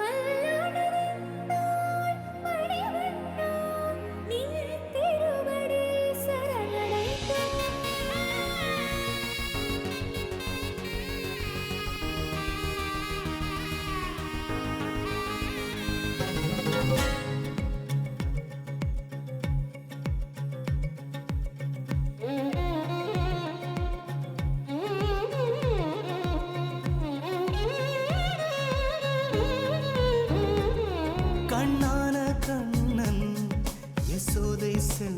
My misin?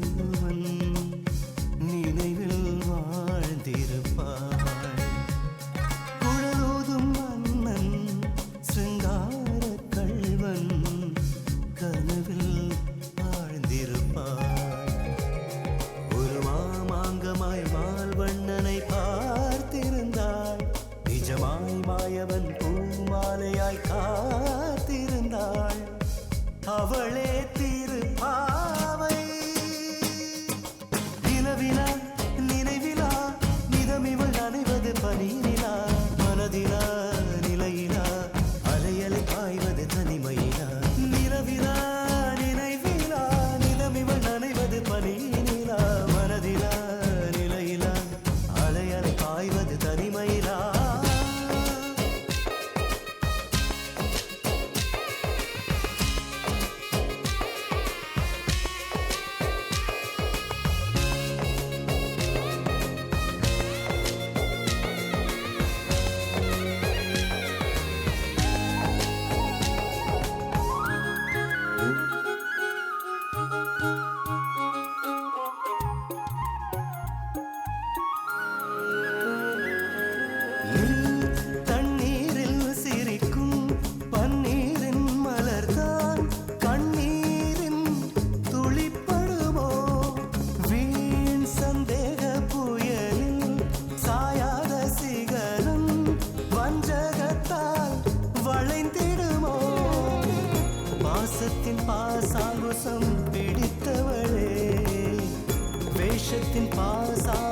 பாசாங்குசம் பிடித்தவளே. வேஷத்தின் Bhasa